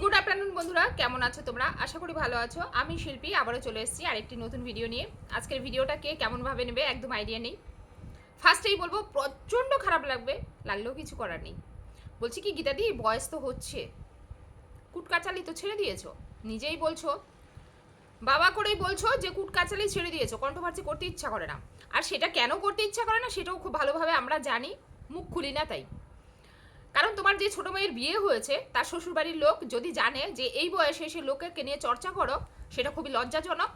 Good afternoon বন্ধুরা। কেমন আছো তোমরা? আশা করি ভালো আছো। আমি শিল্পী, আবারও চলে এসেছি আরেকটি নতুন ভিডিও নিয়ে। আজকের ভিডিওটাকে কেমনভাবে নেবে একদম আইডিয়া নেই। ফার্স্টেই বলব, প্রচণ্ড খারাপ লাগবে, লাগলেও কিছু করার নেই। বলছি কি, গীতাদি, বয়স তো হচ্ছে। কুটকাচালি তো ছেড়ে দিয়েছ। নিজেই বলছো, বাবা করেই বলছো যে কুটকাচালি ছেড়ে দিয়েছ। কন্ট্রোভার্সি করতে ইচ্ছা করে না। আর সেটা কেন করতে ইচ্ছা করে না, সেটাও খুব ভালোভাবে আমরা জানি। মুখ খুলি না তাই। কারণ তোমার যে ছোট মেয়ের বিয়ে হয়েছে, তার শ্বশুরবাড়ির লোক যদি জানে যে এই বয়সে এসে লোকেকে নিয়ে চর্চা করো, সেটা খুবই লজ্জাজনক।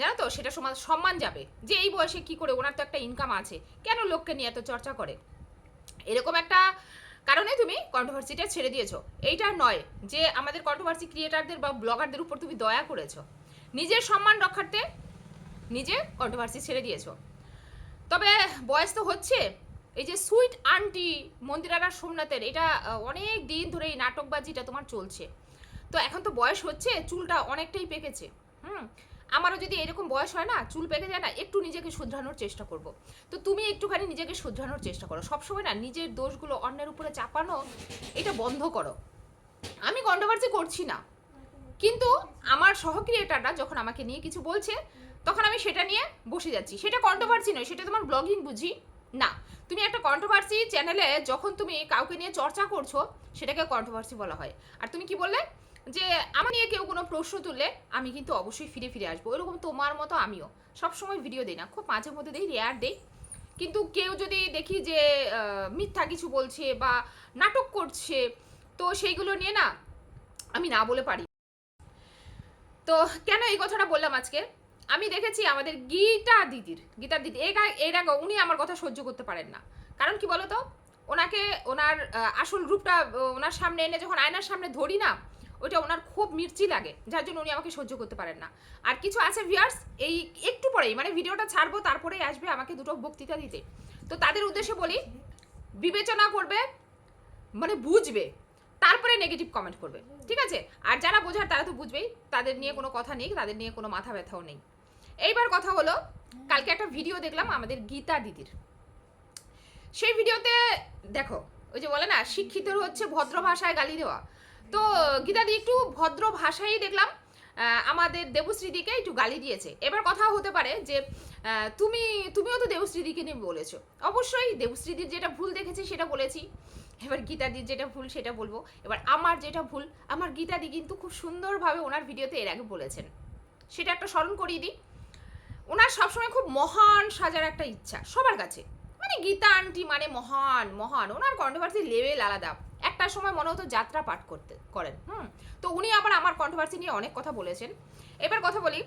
জানো তো? সেটা সমাজ সম্মান যাবে। যে এই বয়সে কি করে ওনার তো একটা ইনকাম আছে, কেন লোককে নিয়ে এত চর্চা করে? এরকম একটা কারণে তুমি কন্ট্রোভার্সিটা ছেড়ে দিয়েছ। এইটা নয় যে আমাদের কন্ট্রোভার্সি ক্রিয়েটারদের বা ব্লগারদের উপর তুমি দয়া করেছ। নিজের সম্মান রক্ষার্থে নিজে কন্ট্রোভার্সি ছেড়ে দিয়েছ। তবে বয়স তো হচ্ছে এই যে সুইট আন্টি মন্দিরারা সোমনাথের, এটা অনেক দিন ধরে এই নাটকবাজিটা তোমার চলছে। তো এখন তো বয়স হচ্ছে, চুলটা অনেকটাই পেকেছে। হুম? আমারও যদি এরকম বয়স হয় না, চুল পেকে যায় না, একটু নিজেকে শুধরানোর চেষ্টা করব। তো তুমি একটুখানি নিজেকে শুধরানোর চেষ্টা করো। সবসময় না, নিজের দোষগুলো অন্যের উপরে চাপানো, এটা বন্ধ করো। আমি কন্ট্রোভার্সি করছি না। কিন্তু আমার সহক্রিয়েটাররা যখন আমাকে নিয়ে কিছু বলছে, তখন আমি সেটা নিয়ে বসে যাচ্ছি। সেটা কন্ট্রোভার্সি নয়, সেটা তোমার ব্লগিং বুঝি। না, তুমি একটা কন্ট্রোভার্সি চ্যানেলে যখন তুমি কাউকে নিয়ে চর্চা করছ, সেটাকে কন্ট্রোভার্সি বলা হয়। আর তুমি কি বললে? যে আমার নিয়ে কেউ কোনো প্রশ্ন তুললে, আমি কিন্তু অবশ্যই ফিরে ফিরে আসব। এরকম তোমার মতো আমিও। সবসময় ভিডিও দিই না, খুব মাঝে মধ্যে দিই রেয়ার দিই। কিন্তু কেউ যদি দেখি যে মিথ্যা কিছু বলছে বা নাটক করছে, তো সেইগুলো নিয়ে না, আমি না বলে পারি। তো কেন এই কথাটা বললাম আজকে? আমি দেখেছি আমাদের গীতা দিদির, গীতা দিদি, এর আগে- উনি আমার কথা সহ্য করতে পারেন না। কারণ কি বলতো? ওনাকে, ওনার আসল রূপটা ওনার সামনে এনে যখন আয়নার সামনে ধরি না ওটা ওনার খুব মির্চি লাগে, যার জন্য উনি আমাকে সহ্য করতে পারেন না। আর কিছু আছে ভিয়ার্স এই একটু পরেই মানে ভিডিওটা ছাড়বো, তারপরেই আসবে আমাকে দুটো বক্তৃতা দিতে। তো তাদের উদ্দেশ্যে বলি, বিবেচনা করবে মানে বুঝবে তারপরে নেগেটিভ কমেন্ট করবে, ঠিক আছে? আর যারা বোঝার তারা তো বুঝবেই, তাদের নিয়ে কোনো কথা নেই, তাদের নিয়ে কোনো মাথা ব্যথাও নেই। এইবার কথা হলো, কালকে একটা ভিডিও দেখলাম আমাদের গীতা দিদির। সেই ভিডিওতে দেখো, ওই যে বলে না শিক্ষিত হচ্ছে ভদ্র ভাষায় গালি দেওয়া। তো গীতা দি একটু ভদ্র ভাষায় দেখলাম আমাদের দেবশ্রীদিকে একটু গালি দিয়েছে। এবার কথা হতে পারে যে তুমি, তুমিও তো দেবশ্রীদিকে নিয়ে বলেছ। অবশ্যই দেবশ্রীদির যেটা ভুল দেখেছি সেটা বলেছি। এবার গীতাদির যেটা ভুল সেটা বলব। এবার আমার যেটা ভুল, আমার গীতাদি কিন্তু খুব সুন্দরভাবে ওনার ভিডিওতে এর আগে বলেছেন। সেটা একটা স্মরণ করিয়ে দিই। ওনার সবসময় খুব মহান সাজার একটা ইচ্ছা সবার কাছে। মানে গীতা আন্টি মানে মহান মহান। ওনার কন্ট্রোভার্সি লেভেল আলাদা। একটা সময় মনে হতো যাত্রা পাঠ করতে, করেন, হুম? তো উনি আবার আমার কন্ট্রোভার্সি নিয়ে অনেক কথা বলেছেন। এবার কথা বলি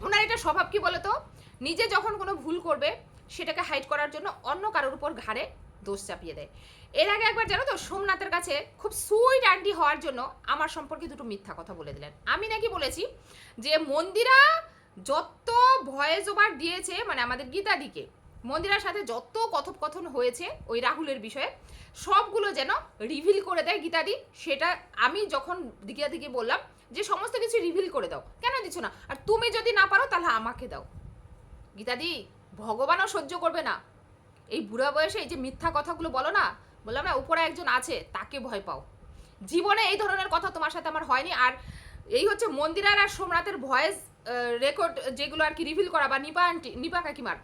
ওনার এটা স্বভাব কি বলতো? নিজে যখন কোনো ভুল করবে, সেটাকে হাইড করার জন্য অন্য কারোর উপর ঘাড়ে দোষ চাপিয়ে দেয়। এর আগে একবার জানো তো, সোমনাথের কাছে খুব সুইট আন্টি হওয়ার জন্য আমার সম্পর্কে দুটো মিথ্যা কথা বলে দিলেন। আমি নাকি বলেছি যে মন্দিরা যত ভয়েস ওভার দিয়েছে মানে আমাদের গীতাদিকে, মন্দিরার সাথে যত কথোপকথন হয়েছে ওই রাহুলের বিষয়ে, সবগুলো যেন রিভিল করে দেয় গীতাদি। সেটা আমি যখন গীতাদিকে বললাম যে সমস্ত কিছু রিভিল করে দাও, কেন দিচ্ছ না? আর তুমি যদি না পারো, তাহলে আমাকে দাও। গীতাদি, ভগবানও সহ্য করবে না। এই বুড়া বয়সে এই যে মিথ্যা কথাগুলো বলো না, বললাম, না, উপরে একজন আছে, তাকে ভয় পাও। জীবনে এই ধরনের কথা তোমার সাথে আমার হয়নি, আর এই হচ্ছে মন্দিরার আর সোমনাথের ভয়েস রেকর্ড যেগুলো আর কি রিভিল করা, বা নিপা আন্টি নিপা কাকিমার,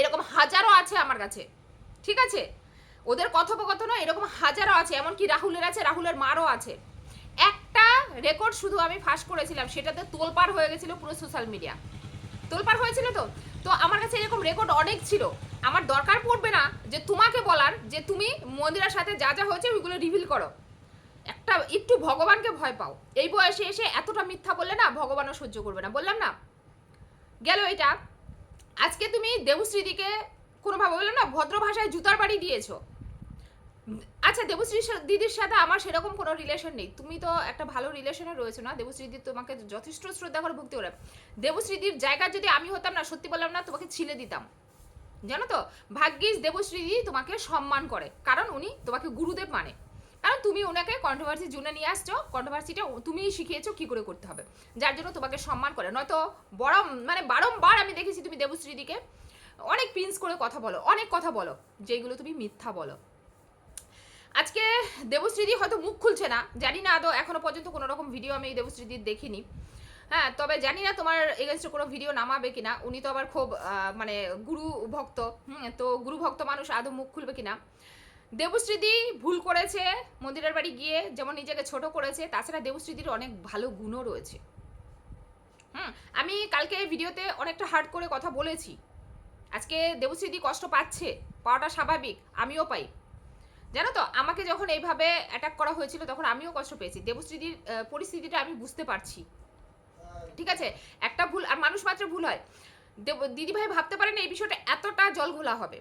এরকম হাজারো আছে আমার কাছে, ঠিক আছে? ওদের কথোপকথনও এরকম হাজারো আছে, এমনকি রাহুলের আছে, রাহুলের মারও আছে। একটা রেকর্ড শুধু আমি ফাঁস করেছিলাম, সেটাতে তোলপাড় হয়ে গেছিল পুরো সোশ্যাল মিডিয়া তোলপাড় হয়েছিল তো? তো আমার কাছে এরকম রেকর্ড অনেক ছিল। আমার দরকার পড়বে না যে তোমাকে বলার, যে তুমি মন্দিরের সাথে যা যা হয়েছে ওইগুলো রিভিল করো। একটা একটু ভগবানকে ভয় পাও। এই বয়সে এসে এতটা মিথ্যা বললে না ভগবানও সহ্য করবে না। বললাম না। গেল এটা। আজকে তুমি দেবশ্রীদিকে কোনোভাবে বললাম না, ভদ্র ভাষায় জুতার বাড়ি দিয়েছ। আচ্ছা দেবশ্রী দিদির সাথে আমার সেরকম কোনো রিলেশন নেই। তুমি তো একটা ভালো রিলেশনে রয়েছো না? দেবশ্রী দিদি তোমাকে যথেষ্ট শ্রদ্ধা করে ভক্তি করে। দেবশ্রীদির জায়গা যদি আমি হতাম না, সত্যি বললাম না, তোমাকে ছিলে দিতাম। জানো তো? ভাগ্যিস দেবশ্রী দিদি তোমাকে সম্মান করে। কারণ উনি তোমাকে গুরুদেব মানে। কারণ তুমি ওনাকে কন্ট্রোভার্সি জুনে নিয়ে আসছো। কন্ট্রোভার্সিটা তুমিই শিখিয়েছো কি করে করতে হবে। যার জন্য তোমাকে সম্মান করে। নয়তো বড় মানে বারংবার আমি দেখেছি তুমি দেবশ্রী দিকে অনেক পিন্স করে কথা বলো, অনেক কথা বলো, যেগুলো তুমি মিথ্যা বলো। আজকে দেবশ্রীদি হয়তো মুখ খুলছে না, জানি না আদৌ এখনও পর্যন্ত কোনো রকম ভিডিও আমি দেবশ্রীদির দেখিনি। হ্যাঁ তবে জানি না তোমার এগেনস্টে কোনো ভিডিও নামাবে কিনা, উনি তো আবার খুব মানে গুরু ভক্ত, হুম, তো গুরু ভক্ত মানুষ আদৌ মুখ খুলবে কিনা। দেবশ্রীদি ভুল করেছে, মন্দিরের বাড়ি গিয়ে যেমন নিজেকে ছোট করেছে, তাছাড়া দেবশ্রীদির অনেক ভালো গুণও রয়েছে। হুম, আমি কালকে ভিডিওতে অনেকটা হার্ড করে কথা বলেছি। আজকে দেবশ্রীদি কষ্ট পাচ্ছে, পাওয়াটা স্বাভাবিক, আমিও পাই। জানো তো, আমাকে যখন এইভাবে অ্যাটাক করা হয়েছিল, তখন আমিও কষ্ট পেয়েছি। দেবশ্রীদির পরিস্থিতিটা আমি বুঝতে পারছি। ঠিক আছে? একটা ভুল, আর মানুষ মাত্র ভুল হয়। দেব, দিদিভাই ভাবতে পারেন এই বিষয়টা এতটা জল ঘোলা হবে।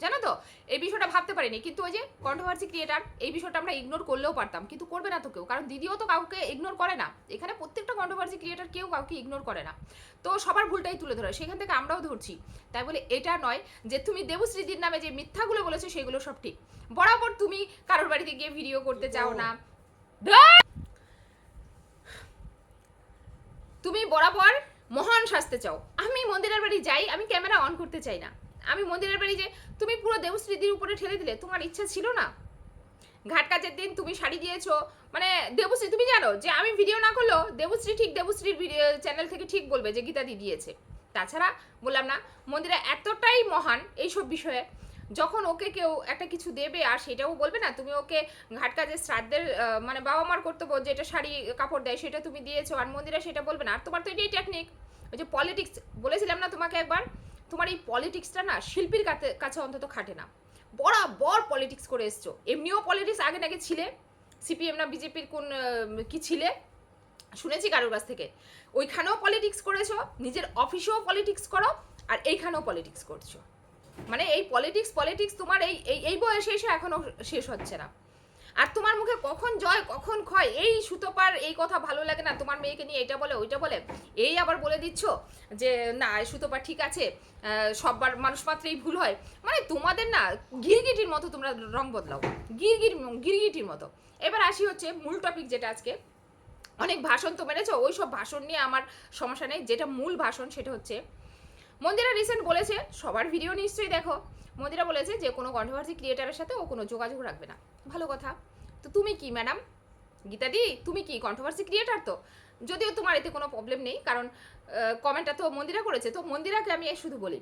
জানো তো? এই বিষয়টা ভাবতে পারিনি। কিন্তু ওই যে কন্ট্রোভার্সি ক্রিয়েটার এই বিষয়টা আমরা ইগনোর করলেও পারতাম। কিন্তু করবে না তো কেউ। কারণ দিদিও তো কাউকে ইগনোর করে না। এখানে প্রত্যেকটা কন্ট্রোভার্সি ক্রিয়েটার কেউ কাউকে ইগনোর করে না। তো সবার ভুলটাই তুলে ধরে। সেখান থেকে আমরাও ধরছি। তাই বলে এটা নয় যে তুমি দেবশ্রীদির নামে যে মিথ্যাগুলো বলেছ, সেগুলো সব ঠিক। বরাবর তুমি কারোর বাড়িতে গিয়ে ভিডিও করতে চাও না। তুমি বরাবর মহান সাজতে চাও। আমি মন্দিরের বাড়ি যাই, আমি ক্যামেরা অন করতে চাই না। আমি মন্দিরের বাড়ি যে তুমি পুরো দেবশ্রীদির উপরে ঠেলে দিলে, তোমার ইচ্ছা ছিল না? ঘাট কাজের দিন তুমি শাড়ি দিয়েছ মানে দেবশ্রী, তুমি জানো যে আমি ভিডিও না করলেও দেবশ্রী ঠিক দেবশ্রীর ভিডিও চ্যানেল থেকে ঠিক বলবে যে গীতাদি দিয়েছে। তাছাড়া বললাম না, মন্দিরে এতটাই মহান এইসব বিষয়ে, যখন ওকে কেউ একটা কিছু দেবে আর সেটাও বলবে না, তুমি ওকে ঘাট কাজের শ্রাদ্ধের মানে বাবা মার কর্তব্য যেটা শাড়ি, কাপড় দেয় সেটা তুমি দিয়েছ, আর মন্দিরে সেটা বলবে না। আর তোমার তো এটাই টেকনিক ওই যে পলিটিক্স বলেছিলাম না তোমাকে একবার? তোমার এই পলিটিক্সটা না শিল্পীর কাছে অন্তত খাটে না। বরাবর পলিটিক্স করে এসছো। এমনিও পলিটিক্স আগে নাকি ছিলে? সিপিএম না বিজেপির কোন কি ছিলে? শুনেছি কারোর কাছ থেকে। ওইখানেও পলিটিক্স করেছ, নিজের অফিসেও পলিটিক্স করো, আর এইখানেও পলিটিক্স করছ। মানে এই পলিটিক্স পলিটিক্স তোমার এই- এই বয়সে এসে এখনও শেষ হচ্ছে না। আর তোমার মুখে কখন জয়, কখন ক্ষয়, এই সুতোপার এই কথা ভালো লাগে না। তোমার মেয়েকে নিয়ে এটা বলে, ওইটা বলে। এই আবার বলে দিচ্ছ যে, না সুতোপা ঠিক আছে সববার মানুষ মাত্রেই ভুল হয়। মানে তোমাদের না, গিরগিটির মতো তোমরা রং বদলাও। গিরগির, গিরগিটির মতো। এবার আসি হচ্ছে মূল টপিক যেটা আজকে। অনেক ভাষণ তো মেরেছো ওই সব ভাষণ নিয়ে আমার সমস্যা নেই। যেটা মূল ভাষণ সেটা হচ্ছে, মন্দিরা রিসেন্ট বলেছে, সবার ভিডিও নিশ্চয়ই দেখো। মন্দিরা বলেছে যে কোনো কন্ট্রোভার্সি ক্রিয়েটারের সাথে ও কোনো যোগাযোগ রাখবে না। ভালো কথা। তো তুমি কি ম্যাডাম গীতাদি তুমি কি কন্ট্রোভার্সি ক্রিয়েটার তো? যদিও তোমার এতে কোনো প্রবলেম নেই, কারণ কমেন্টটা তো মন্দিরা করেছে। তো মন্দিরাকে আমি শুধু বলি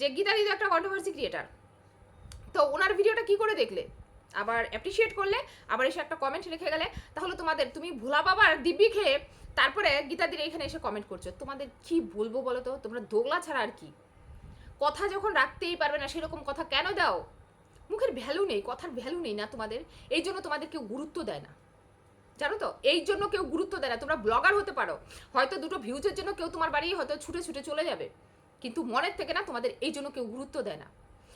যে গীতাদি তো একটা কন্ট্রোভার্সি ক্রিয়েটার তো ওনার ভিডিওটা কি করে দেখলে? আবার অ্যাপ্রিসিয়েট করলে, আবার এসে একটা কমেন্ট রেখে গেলে। তাহলে তোমাদের, তুমি ভোলা বাবার দিব্যি খেয়ে তারপরে গীতাদির এখানে এসে কমেন্ট করছ। তোমাদের কি বলব বলো তো? তোমরা দোগলা ছাড়া আর কি। কথা যখন রাখতেই পারবে না, সেরকম কথা কেন দাও? মুখের ভ্যালু নেই, কথার ভ্যালু নেই না তোমাদের। এই জন্য তোমাদের কেউ গুরুত্ব দেয় না। জানো তো? এই জন্য কেউ গুরুত্ব দেয় না। তোমরা ব্লগার হতে পারো। হয়তো দুটো ভিউজের জন্য কেউ তোমার বাড়ি হয়তো ছুটে ছুটে চলে যাবে। কিন্তু মনের থেকে না, তোমাদের এই জন্য কেউ গুরুত্ব দেয় না।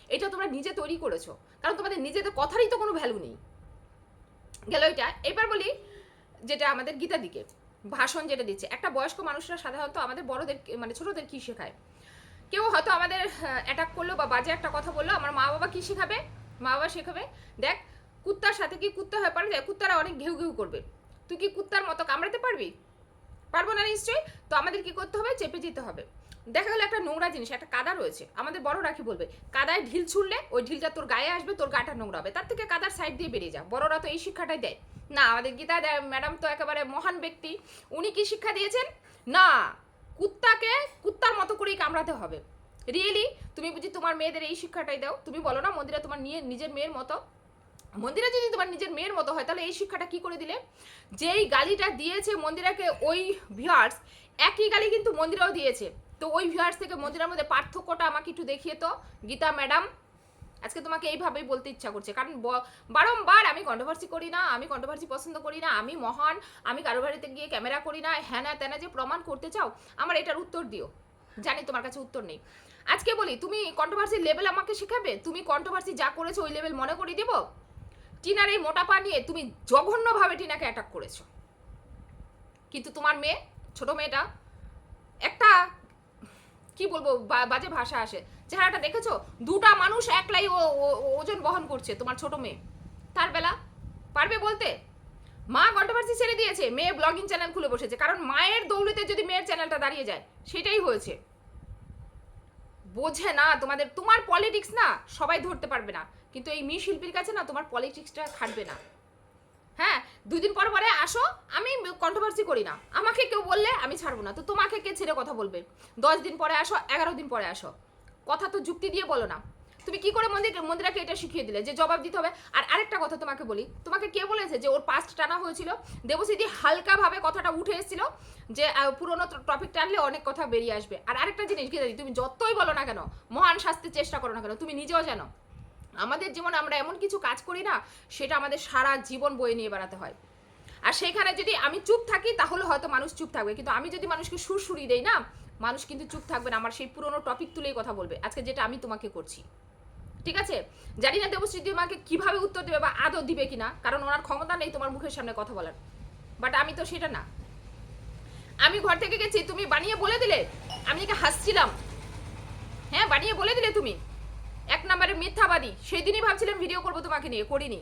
এটা তোমরা নিজে তৈরি করেছ। কারণ তোমাদের নিজেদের কথারই তো কোনো ভ্যালু নেই। গেল এটা। এবার বলি যেটা আমাদের গীতা দিকে ভাষণ যেটা দিচ্ছে। একটা বয়স্ক মানুষরা সাধারণত আমাদের বড়দের মানে ছোটদের কী শেখায়? কেউ হয়তো আমাদের অ্যাটাক করল বা বাজে একটা কথা বলল, আমার মা বাবা কী শেখাবে? মা বাবা শেখাবে, দেখ, কুত্তার সাথে কি কুত্তা হয়ে পারে? কুত্তারা অনেক ঘেউ ঘেউ করবে। তুই কি কুত্তার মতো কামড়াতে পারবি? পারব না নিশ্চয়ই? তো আমাদের কি করতে হবে? চেপে যেতে হবে। দেখা গেলো একটা নোংরা জিনিস, একটা কাদা রয়েছে। আমাদের বড় রাখি বলবে, কাদায় ঢিল ছুড়লে ওই ঢিলটা তোর গায়ে আসবে, তোর গাটা নোংরা হবে তার থেকে কাদার সাইড দিয়ে বেরিয়ে যা। বড়রা তো এই শিক্ষাটাই দেয়। না, আমাদের গীতা দেয় ম্যাডাম তো একেবারে মহান ব্যক্তি। উনি কি শিক্ষা দিয়েছেন? না। কুত্তাকে কুত্তার মতো করেই কামড়াতে হবে। রিয়েলি তুমি বুঝি তোমার মেয়েদের এই শিক্ষাটাই দাও। তুমি বলো না, মন্দিরা তোমার নিয়ে নিজের মেয়ের মতো? মন্দিরা যদি তোমার নিজের মেয়ের মতো হয়, তাহলে এই শিক্ষাটা কি করে দিলে? যেই গালিটা দিয়েছে মন্দিরাকে ওই ভিউয়ার্স একই গালি কিন্তু মন্দিরাও দিয়েছে। তো ওই ভিউয়ার্স থেকে মন্দিরার মধ্যে পার্থক্যটা আমাকে একটু দেখিয়ে তো, গীতা ম্যাডাম আজকে তোমাকে এইভাবেই বলতে ইচ্ছা করছে। কারণ বারংবার আমি কন্ট্রোভার্সি করি না, আমি কন্ট্রোভার্সি পছন্দ করি না, আমি মহান, আমি কারও বাড়িতে গিয়ে ক্যামেরা করি না হ্যানা ত্যানা যে প্রমাণ করতে চাও, আমার এটার উত্তর দিও। জানি তোমার কাছে উত্তর নেই। আজকে বলি, তুমি কন্ট্রোভার্সি লেভেল আমাকে শেখাবে? তুমি কন্ট্রোভার্সি যা করেছ ওই লেভেল মনে করিয়ে দেবো? টিনার এই মোটা পা নিয়ে তুমি জঘন্যভাবে টিনাকে অ্যাটাক করেছ। কিন্তু তোমার মেয়ে, ছোট মেয়েটা, একটা কি বলব বাজে ভাষা আসে। চেহারাটা দেখেছ? দুটা মানুষ একলাই ও- ওজন বহন করছে, তোমার ছোট মেয়ে। তার বেলা? পারবে বলতে? মা কন্ট্রোভার্সি ছেড়ে দিয়েছে, মেয়ে ব্লগিং চ্যানেল খুলে বসেছে। কারণ মায়ের দৌলতে যদি মেয়ের চ্যানেলটা দাঁড়িয়ে যায়, সেটাই হয়েছে। বোঝে না, তোমাদের, তোমার পলিটিক্স না, সবাই ধরতে পারবে না। কিন্তু এই মি শিল্পীর কাছে না, তোমার পলিটিক্সটা খাটবে না। হ্যাঁ দুদিন পর পরে আসো, আমি কন্ট্রোভার্সি করি না। আমাকে কেউ বললে আমি ছাড়বো না। তো তোমাকে কে ছেড়ে কথা বলবে? দশ দিন পরে আসো, এগারো দিন পরে আসো। কথা তো যুক্তি দিয়ে বলো না। তুমি কি করে মন্দির, মন্দিরাকে এটা শিখিয়ে দিলে যে জবাব দিতে হবে? আর আরেকটা কথা তোমাকে বলি, তোমাকে কে বলেছে যে ওর পাস্ট টানা হয়েছিল? দেবশ্রীদি হালকাভাবে কথাটা উঠে এসেছিল যে পুরোনো টপিক টানলে অনেক কথা বেরিয়ে আসবে। আর আরেকটা জিনিস, কি তুমি যতই বলো না কেন, মহান শাস্তির চেষ্টা করো না কেন, তুমি নিজেও জানো। আমাদের জীবনে আমরা এমন কিছু কাজ করি না, সেটা আমাদের সারা জীবন বয়ে নিয়ে বেড়াতে হয়। আর সেখানে যদি আমি চুপ থাকি, তাহলে হয়তো মানুষ চুপ থাকবে। কিন্তু আমি যদি মানুষকে সুরসুরি দেই না, মানুষ কিন্তু চুপ থাকবে না। আমার সেই পুরনো টপিক তুলেই কথা বলবে। আজকে যেটা আমি তোমাকে করছি। ঠিক আছে? জানি না দেবশ্রী দি আমাকে কীভাবে উত্তর দেবে বা আদৌ দিবে কিনা, কারণ ওনার ক্ষমতা নেই তোমার মুখের সামনে কথা বলার। বাট আমি তো সেটা না। আমি ঘর থেকে গেছি, তুমি বানিয়ে বলে দিলে, আমি একে হাসছিলাম। হ্যাঁ বানিয়ে বলে দিলে তুমি। এক নম্বরে মিথ্যাবাদী। সেদিনই ভাবছিলাম ভিডিও করব তোমাকে নিয়ে, করিনি।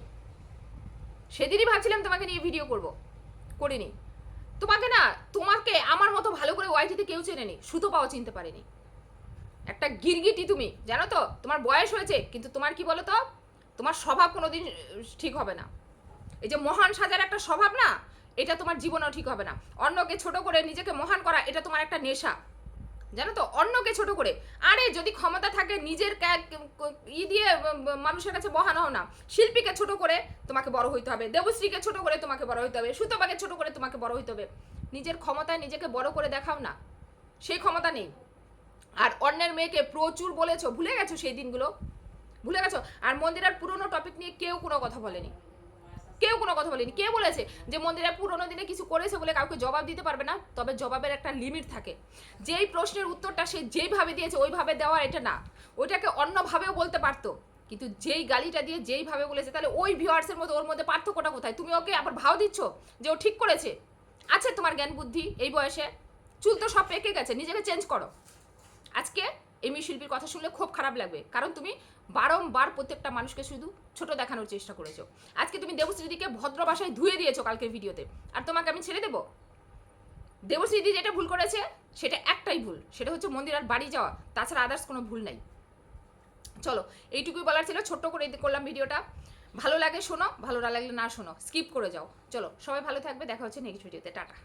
সেদিনই ভাবছিলাম তোমাকে নিয়ে ভিডিও করব, করিনি। তোমাকে না, তোমাকে আমার মতো ভালো করে ওয়াইটিতে কেউ চেনেনি, সুতো পাও চিনতে পারেনি। একটা গিরগিটি তুমি, জানো তো? তোমার বয়স হয়েছে, কিন্তু তোমার কি বলো তো? তোমার স্বভাব কোনোদিন ঠিক হবে না। এই যে মহান সাজার একটা স্বভাব না, এটা তোমার জীবনেও ঠিক হবে না। অন্যকে ছোট করে নিজেকে মহান করা, এটা তোমার একটা নেশা। জানো তো, অন্যকে ছোট করে। আরে, যদি ক্ষমতা থাকে নিজের ই দিয়ে মানুষের কাছে বহানো না। শিল্পীকে ছোট করে তোমাকে বড় হইতে হবে। দেবশ্রীকে ছোট করে তোমাকে বড় হইতে হবে। সুতপাকে ছোট করে তোমাকে বড় হইতে হবে। নিজের ক্ষমতায় নিজেকে বড় করে দেখাও না। সেই ক্ষমতা নেই। আর অন্যের মেয়েকে প্রচুর বলেছ। ভুলে গেছো সেই দিনগুলো? ভুলে গেছো? আর মন্দিরের পুরনো টপিক নিয়ে কেউ কোনো কথা বলেনি। কেউ কোনো কথা বলেনি। কে বলেছে যে মন্দিরে পুরোনো দিনে কিছু করেছে বলে কাউকে জবাব দিতে পারবে না? তবে জবাবের একটা লিমিট থাকে। যেই প্রশ্নের উত্তরটা সে যেইভাবে দিয়েছে ওইভাবে দেওয়া এটা না। ওইটাকে অন্যভাবেও বলতে পারতো। কিন্তু যেই গালিটা দিয়ে যেইভাবে বলেছে, তাহলে ওই ভিউয়ার্সের মধ্যে ওর মধ্যে পার্থক্যটা কোথায়? তুমি ওকে আবার ভাও দিচ্ছ যে ও ঠিক করেছে? আছে তোমার জ্ঞান বুদ্ধি এই বয়সে? চুল তো সব পেকে গেছে, নিজেকে চেঞ্জ করো। আজকে এমনি শিল্পীর কথা শুনলে খুব খারাপ লাগবে। কারণ তুমি বারংবার প্রত্যেকটা মানুষকে শুধু ছোট দেখানোর চেষ্টা করেছ। আজকে তুমি দেবশ্রীদিকে ভদ্র ভাষায় ধুয়ে দিয়েছ কালকের ভিডিওতে। আর তোমাকে আমি ছেড়ে দেবো? দেবশ্রীদি যেটা ভুল করেছে, সেটা একটাই ভুল। সেটা হচ্ছে মন্দির আর বাড়ি যাওয়া। তাছাড়া আদার্স কোনো ভুল নাই। চলো, এইটুকুই বলার ছিল, ছোট্ট করে করলাম ভিডিওটা। ভালো লাগে শোনো, ভালো না লাগলে না শোনো। স্কিপ করে যাও। চলো, সবাই ভালো থাকবে, দেখা হচ্ছে নেক্সট ভিডিওতে টাটা।